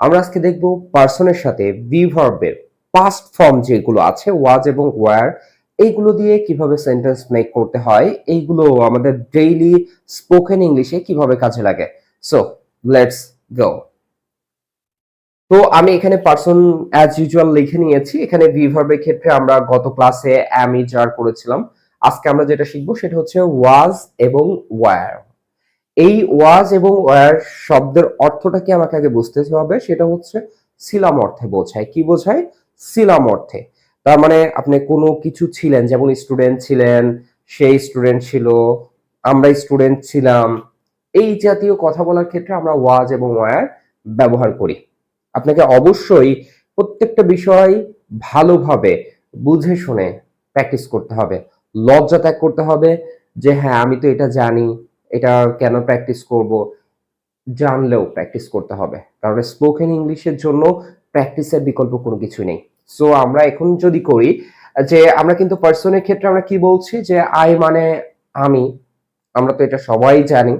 আমরা আজকে দেখব পার্সনের সাথে বি ভার্বের পাস্ট ফর্ম যেগুলো আছে ওয়াজ এবং ওয়ার এইগুলো দিয়ে কীভাবে সেন্টেন্স মেক করতে হয়, এইগুলো আমাদের ডেইলি স্পোকেন ইংলিশে কীভাবে কাজে লাগে। সো লেটস গো তো আমি এখানে পার্সন অ্যাজ ইউজুয়াল লিখে নিয়েছি। এখানে বি ভার্বের ক্ষেত্রে আমরা গত ক্লাসে অ্যামি জার করেছিলাম। আজকে আমরা যেটা শিখব সেটা হচ্ছে ওয়াজ এবং ওয়ার এই ওয়াজ এবং ওয়ার শব্দের অর্থটা কি আমাকে আগে বুঝতে হবে? সেটা হচ্ছে সিলাম অর্থে বোঝায়। কি বোঝায়? সিলাম অর্থে। তার মানে আপনি কোনো কিছু ছিলেন, যেমন স্টুডেন্ট ছিলেন, সেই স্টুডেন্ট ছিল, আমরা স্টুডেন্ট ছিলাম, এই জাতীয় কথা বলার ক্ষেত্রে আমরা ওয়াজ এবং ওয়ার ব্যবহার করি। আপনাকে অবশ্যই প্রত্যেকটা বিষয় ভালোভাবে বুঝে শুনে প্র্যাকটিস করতে হবে। লজ্জা ত্যাগ করতে হবে যে হ্যাঁ আমি তো এটা জানি। এটা কেন প্র্যাকটিস করব? জানলেও প্র্যাকটিস করতে হবে। কারণ স্পোকেন ইংলিশের জন্য প্র্যাকটিসের বিকল্প কোনো কিছু নেই। সো আমরা এখন যদি করি, যে আমরা কিন্তু পার্সনের ক্ষেত্রে আমরা কি বলছি? যে আই মানে আমি। আমরা তো এটা সবাই জানি।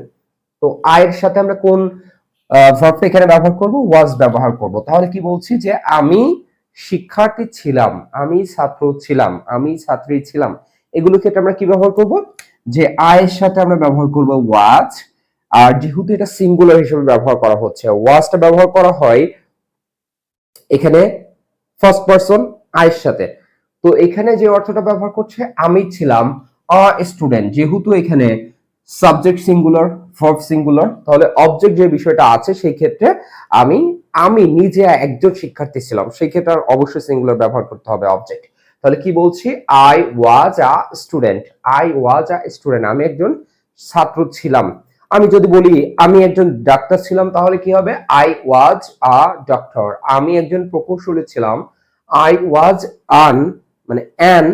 তো আয়ের সাথে আমরা কোন ভার্বটা এখানে ব্যবহার করব? ওয়াজ ব্যবহার করব। তাহলে কি বলছি? যে আমি শিক্ষার্থী ছিলাম, আমি ছাত্র ছিলাম, আমি ছাত্রী ছিলাম। এগুলো ক্ষেত্রে আমরা কি ব্যবহার করব? যে আয়ের সাথে আমরা ব্যবহার করব ওয়াজ আর যেহেতু এটা সিঙ্গুলার হিসেবে ব্যবহার করা হচ্ছে ওয়াজটা ব্যবহার করা হয় এখানে ফার্স্ট পারসন আয়ের সাথে। তো এখানে যে অর্থটা ব্যবহার করছে, আমি ছিলাম আ স্টুডেন্ট যেহেতু এখানে সাবজেক্ট সিঙ্গুলার ভার্ব সিঙ্গুলার তাহলে অবজেক্ট যে বিষয়টা আছে, সেই ক্ষেত্রে আমি আমি নিজে একজন শিক্ষার্থী ছিলাম। সেই ক্ষেত্রে অবশ্যই সিঙ্গুলার ব্যবহার করতে হবে অবজেক্ট তাহলে কি বলছি? I was a student I was a student আমি একজন ছাত্র ছিলাম। আমি যদি বলি, আমি একজন ডাক্তার ছিলাম, তাহলে কি হবে? আই ওয়াজ আ ডক্টর আমি একজন প্রকৌশলী ছিলাম। আই ওয়াজ আন মানে অ্যান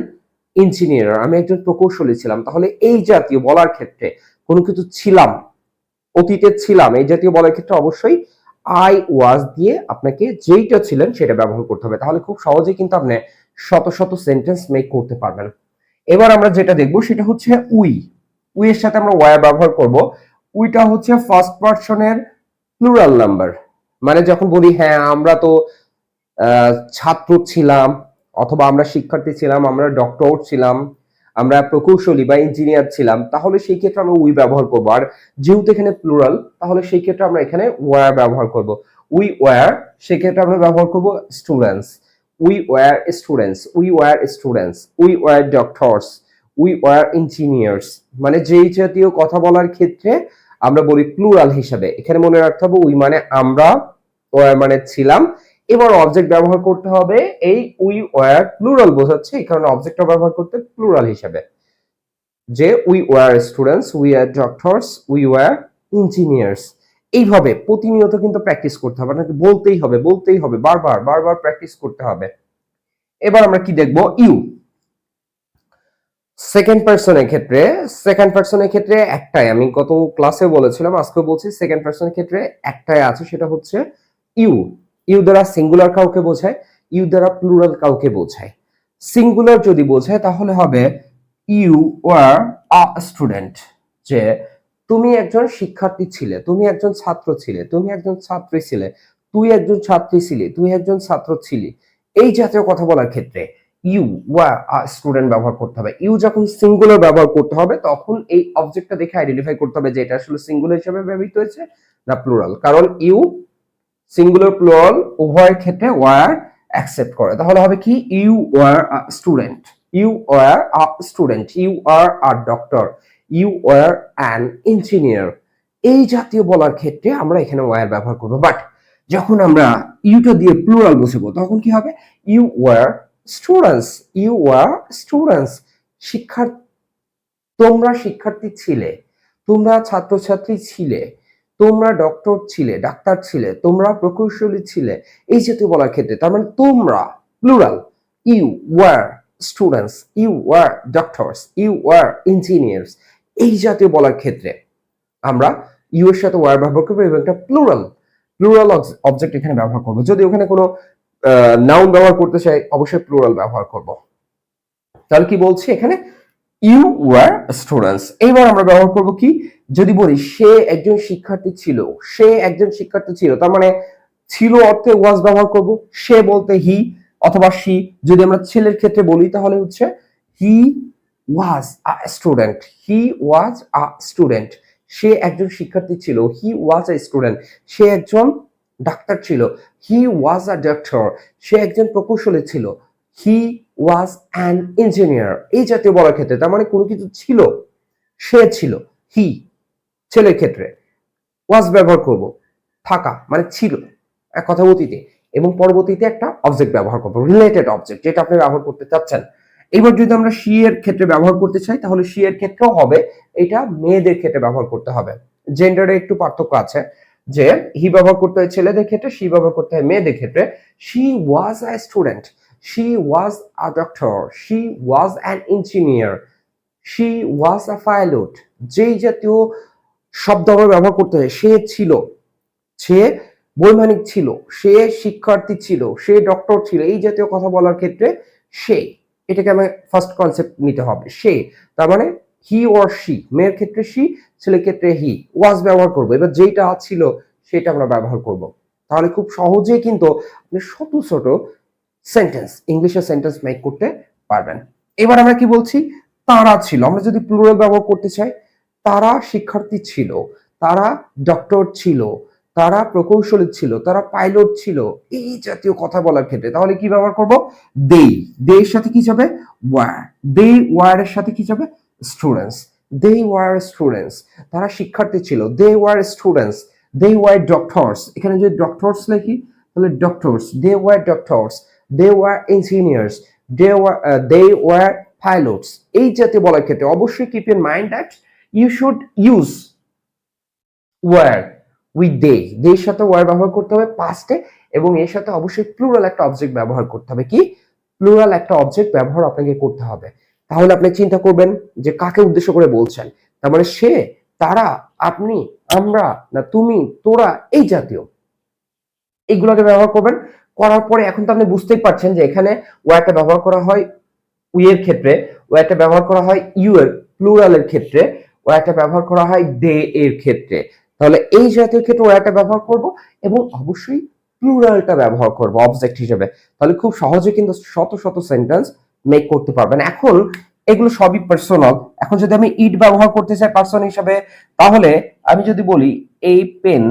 ইঞ্জিনিয়ার আমি একজন প্রকৌশলী ছিলাম। তাহলে এই জাতীয় বলার ক্ষেত্রে কোনো কিছু ছিলাম, অতীতে ছিলাম। এই জাতীয় বলার ক্ষেত্রে অবশ্যই আই ওয়াজ দিয়ে আপনাকে যেইটা ছিলেন সেটা ব্যবহার করতে হবে। তাহলে খুব সহজেই কিন্তু আপনি শত শত সেন্টেন্স মেক করতে পারবেন। এবার আমরা যেটা দেখব সেটা হচ্ছে উই। উই এর সাথে আমরা ওয়ার ব্যবহার করব। উইটা হচ্ছে ফার্স্ট পার্সনের প্লুরাল নাম্বার মানে যখন বলি হ্যাঁ আমরা তো ছাত্র ছিলাম, অথবা আমরা শিক্ষার্থী ছিলাম, আমরা ডক্টর ছিলাম আমরা প্রকৌশলী বা ইঞ্জিনিয়ার ছিলাম, তাহলে সেই ক্ষেত্রে আমরা উই ব্যবহার করব। আর যেহেতু এখানে প্লুরাল তাহলে সেই ক্ষেত্রে আমরা এখানে ওয়ার ব্যবহার করব। উই ওয়ার সেক্ষেত্রে আমরা ব্যবহার করব students we were students we were students we were doctors we were engineers মানে যেই জাতীয় কথা বলার ক্ষেত্রে আমরা বলি প্লুরাল হিসাবে। এখানে মনে রাখতে হবে উই মানে আমরা ওয়ার মানে ছিলাম। এবার অবজেক্ট ব্যবহার করতে হবে এই উই ওয়ার প্লুরাল বোঝাচ্ছে, এই কারণে অবজেক্টটা ব্যবহার করতে প্লুরাল হিসাবে। যে we were students we are doctors we were engineers এইভাবে প্রতিনিয়ত কিন্তু প্র্যাকটিস করতে হবে, আপনাকে বলতেই হবে বলতেই হবে, বারবার বারবার প্র্যাকটিস করতে হবে। এবার আমরা কি দেখব? ইউ সেকেন্ড পার্সনের ক্ষেত্রে সেকেন্ড পার্সনের ক্ষেত্রে একটাই, আমি গত ক্লাসে বলেছিলাম আজকে বলছি সেকেন্ড পার্সনের ক্ষেত্রে একটাই আছে, সেটা হচ্ছে ইউ ইউ দ্বারা সিঙ্গুলার কাউকে বোঝায়, ইউ দ্বারা প্লুরাল কাউকে বোঝায়। সিঙ্গুলার যদি বোঝায়, তাহলে হবে ইউ ওয়ার আ স্টুডেন্ট যে তুমি একজন শিক্ষার্থী ছিলে, তুমি একজন ছাত্র ছিলে, তুমি একজন ছাত্রী ছিলে, তুই একজন ছাত্রী ছিলি, তুই একজন ছাত্র ছিলি। এই জাতীয় কথা বলার ক্ষেত্রে ইউ ওয়ার আ স্টুডেন্ট ব্যবহার করতে হবে। ইউ যখন সিঙ্গুলার ব্যবহার করতে হবে, তখন এই অবজেক্টটা দেখে আইডেন্টিফাই করতে হবে যে এটা আসলে সিঙ্গুলার হিসেবে ব্যবহৃত হয়েছে না প্লুরাল কারণ ইউ সিঙ্গুলার প্লুরাল উভয়ের ক্ষেত্রে ওয়ার অ্যাকসেপ্ট করে। তাহলে হবে কি? You were student you were a student you are a doctor you were an engineer এই জাতীয় বলার ক্ষেত্রে আমরা এখানে ওয়ার ব্যবহার করব। বাট যখন আমরা ইউটা দিয়ে প্লুরাল বসাবো, তখন কি হবে? You were students you were students শিক্ষার তোমরা শিক্ষার্থী ছিলে। তোমরা ছাত্রছাত্রী ছিলে। তোমরা ডক্টর ছিলে, ডাক্তার ছিলে, তোমরা প্রকৌশলী ছিলে, এই জাতীয় বলার ক্ষেত্রে, তার মানে তোমরা plural you were students you were doctors you were engineers এই জাতীয় বলার ক্ষেত্রে আমরা ইউ এর সাথে ওয়ার ব্যবহার করব এবং একটা প্লুরাল প্লুরাল অবজেক্ট এখানে ব্যবহার করব। যদি ওখানে কোনো নাউন ব্যবহার করতে চাই, অবশ্যই প্লুরাল ব্যবহার করব। তাহলে কি বলছি এখানে? ইউ ওয়ার স্টুডেন্টস এইবার আমরা ব্যবহার করব কি? যদি বলি, সে একজন শিক্ষার্থী ছিল, সে একজন শিক্ষার্থী ছিল, তার মানে ছিল অর্থে ওয়াজ ব্যবহার করব, সে বলতে হি অথবা সি যদি আমরা ছেলের ক্ষেত্রে বলি, তাহলে হচ্ছে হি ওয়াজ a student he was a student সে একজন শিক্ষার্থী ছিল হি ওয়াজ আ স্টুডেন্ট সে একজন ডাক্তার ছিল হি ওয়াজ আ ডক্টর সে একজন প্রকৌশলী ছিল। হি ওয়াজ অ্যান ইঞ্জিনিয়ার এই জাতীয় বলার ক্ষেত্রে, তার মানে কোনো কিছু ছিল, সে ছিল হি ছেলের ক্ষেত্রে ওয়াজ ব্যবহার করব, থাকা মানে ছিল, এক কথা অতীতে, এবং পরবর্তীতে একটা অবজেক্ট ব্যবহার করব রিলেটেড অবজেক্ট যেটা আপনি ব্যবহার করতে চাচ্ছেন। এবার যদি আমরা শি এর ক্ষেত্রে ব্যবহার করতে চাই, তাহলে শি এর ক্ষেত্রেও হবে, এটা মেয়েদের ক্ষেত্রে ব্যবহার করতে হবে। জেন্ডারে একটু পার্থক্য আছে, যে হি ব্যবহার করতে হয় ছেলেদের ক্ষেত্রে শি ব্যবহার করতে হয় মেয়েদের ক্ষেত্রে she was a student she was a doctor she was an engineer she was a pilot যেই জাতীয় শব্দ আমরা ব্যবহার করতে হয়, সে ছিল। সে বৈমানিক ছিল। সে শিক্ষার্থী ছিল। সে ডক্টর ছিল। এই জাতীয় কথা বলার ক্ষেত্রে সে, এটাকে আমার ফার্স্ট কনসেপ্ট নিতে হবে। সে, তার মানে হি ওর শি মেয়ের ক্ষেত্রে শি ছেলের ক্ষেত্রে হি ওয়াজ ব্যবহার করব। এবার যেটা ছিল, সেটা আমরা ব্যবহার করব। তাহলে খুব সহজেই কিন্তু আপনি শত ছোট সেন্টেন্স ইংলিশে সেন্টেন্স মেক করতে পারবেন। এবার আমরা কি বলছি? তারা ছিল, আমরা যদি প্লুরাল ব্যবহার করতে চাই, তারা শিক্ষার্থী ছিল, তারা ডক্টর ছিল, তারা প্রকৌশলী ছিল, তারা পাইলট ছিল, এই জাতীয় কথা বলার ক্ষেত্রে, তাহলে কি ব্যবহার করব? দেই দেয়ের সাথে কি যাবে? ওয়ার দে ওয়ার এর সাথে কি যাবে? স্টুডেন্টস দে ওয়ার স্টুডেন্টস তারা শিক্ষার্থী ছিল they were students they were doctors এখানে যদি ডক্টরস লিখি, তাহলে doctors they were doctors they were engineers they were they were pilots এই জাতীয় বলার ক্ষেত্রে অবশ্যই keep in mind that you should use were with they দের সাথে ওয়ার ব্যবহার করতে হবে পাস্টে এবং এর সাথে অবশ্যই প্লুরাল একটা অবজেক্ট ব্যবহার করতে হবে কি? প্লুরাল একটা অবজেক্ট ব্যবহার আপনাকে করতে হবে। তাহলে আপনি চিন্তা করবেন যে কাকে উদ্দেশ্য করে বলছেন? তার মানে সে, তারা, আপনি, আমরা না তুমি, তোরা, এই জাতীয়। এইগুলোকে ব্যবহার করবেন। করার পরে এখন তো আপনি বুঝতেই পারছেন যে এখানে ওয়ারটা ব্যবহার করা হয় উই এর ক্ষেত্রে ওয়ারটা ব্যবহার করা হয় ইউ এর প্লুরালের ক্ষেত্রে ওয়ারটা ব্যবহার করা হয় দে এর ক্ষেত্রে। তাহলে এই জাতীয় ক্ষেত্রে ওয়ারটা ব্যবহার করব এবং অবশ্যই প্লুরালটা ব্যবহার করব, অবজেক্ট হিসেবে। তাহলে খুব সহজে কিন্তু শত শত সেন্টেন্স মেক করতে পারবেন। এখন এগুলো সবই পার্সোনাল এখন যদি আমি ইট ব্যবহার করতে চাই পার্সন হিসাবে, তাহলে আমি যদি বলি এই পেন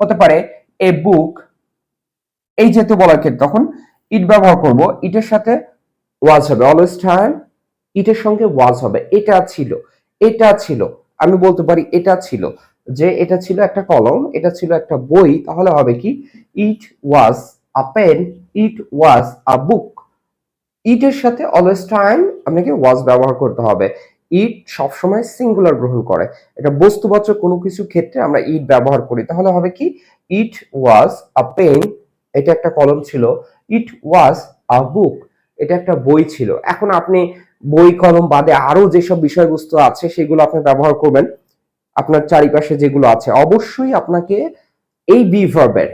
হতে পারে, এ বুক এই যেহেতু বলার ক্ষেত্রে তখন ইট ব্যবহার করব ইটের সাথে ওয়াজ হবে অলওয়েজ টাইম ইটের সঙ্গে ওয়াজ হবে, এটা ছিল এটা ছিল, আমি বলতে পারি এটা ছিল, যে এটা ছিল একটা কলম, এটা ছিল একটা বই, তাহলে হবে কি ইট ওয়াজ আ পেন ইট ওয়াজ আ বুক ইটের সাথে অলওয়েজ টাইম আপনাকে ওয়াজ ব্যবহার করতে হবে ইট সবসময় সিঙ্গুলার গ্রহণ করে, এটা বস্তুবাচক কোনো কিছু ক্ষেত্রে আমরা ইট ব্যবহার করি, তাহলে হবে কি ইট ওয়াজ আ পেন এটা একটা কলম ছিল। ইট ওয়াজ আ বুক এটা একটা বই ছিল। এখন আপনি বই, কলম বাদে আরও যেসব বিষয়বস্তু আছে, সেগুলো আপনি ব্যবহার করবেন। আপনার চারিপাশে যেগুলো আছে। অবশ্যই আপনাকে এই বি ভার্বের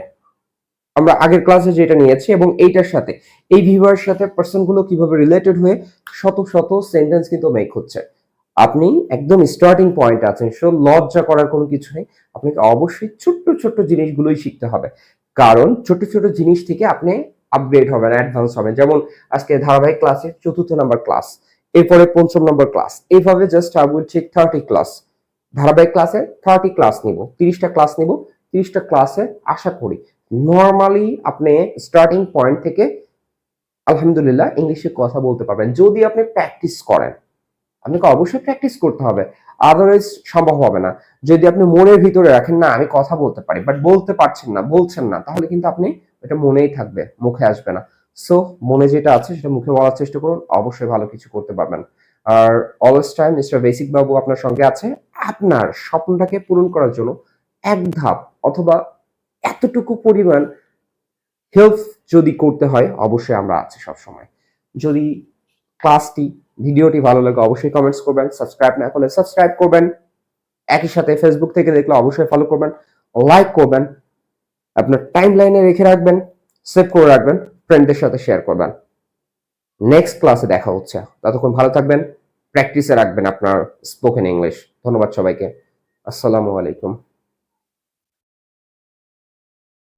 আমরা আগের ক্লাসে যেটা নিয়েছি এবং এইটার সাথে, এই ভিভারের সাথে পার্সনগুলো কীভাবে রিলেটেড হয়ে শত শত সেন্টেন্স কিন্তু মেক হচ্ছে। আপনি একদম স্টার্টিং পয়েন্ট আছেন সো লজ্জা করার কোনো কিছু নেই। আপনাকে অবশ্যই ছোট্ট ছোট্ট জিনিসগুলোই শিখতে হবে। কারণ ছোট ছোট জিনিস থেকে আপনি আপগ্রেড হবেন অ্যাডভান্স হবেন। যেমন আজকে ধারাবাহিক ক্লাসের চতুর্থ নাম্বার ক্লাস এরপরে পঞ্চম নম্বর ক্লাস এইভাবে জাস্ট আই উইল ঠিক থার্টি ক্লাস ধারাবাহিক ক্লাসে থার্টি ক্লাস নিব, তিরিশটা ক্লাস নিব, তিরিশটা ক্লাসে আশা করি। নর্মালি আপনি স্টার্টিং পয়েন্ট থেকে, আলহামদুলিল্লাহ ইংলিশে কথা বলতে পারবেন। যদি আপনি প্র্যাকটিস করেন আপনাকে অবশ্যই প্র্যাকটিস করতে হবে। আদারওয়াইজ সম্ভব হবে না। যদি আপনি মনের ভিতরে রাখেন, না, আমি কথা বলতে পারি বাট বলতে পারছেন না, বলছেন না তাহলে কিন্তু আপনি এটা মনেই থাকবে, মুখে আসবে না। সো মনে যেটা আছে সেটা মুখে বলার চেষ্টা করুন, অবশ্যই ভালো কিছু করতে পারবেন। আর অলওয়েজ টাইম মিস্টার বেসিক বাবু আপনার সঙ্গে আছে। আপনার স্বপ্নটাকে পূরণ করার জন্য এক ধাপ অথবা এতটুকু পরিমাণ হেল্প যদি করতে হয়, অবশ্যই আমরা আছি সব সময় যদি ক্লাসটি ভিডিওটি ভালো লাগে অবশ্যই কমেন্টস করবেন সাবস্ক্রাইব না করলে সাবস্ক্রাইব করবেন। একই সাথে ফেসবুক থেকে দেখলে অবশ্যই ফলো করবেন লাইক করবেন, আপনার টাইম লাইনে রেখে রাখবেন সেভ করে রাখবেন ফ্রেন্ডদের সাথে শেয়ার করবেন। নেক্সট ক্লাসে দেখা হচ্ছে। ততক্ষণ ভালো থাকবেন প্র্যাকটিসে রাখবেন আপনার স্পোকেন ইংলিশ ধন্যবাদ সবাইকে। আসসালামু আলাইকুম।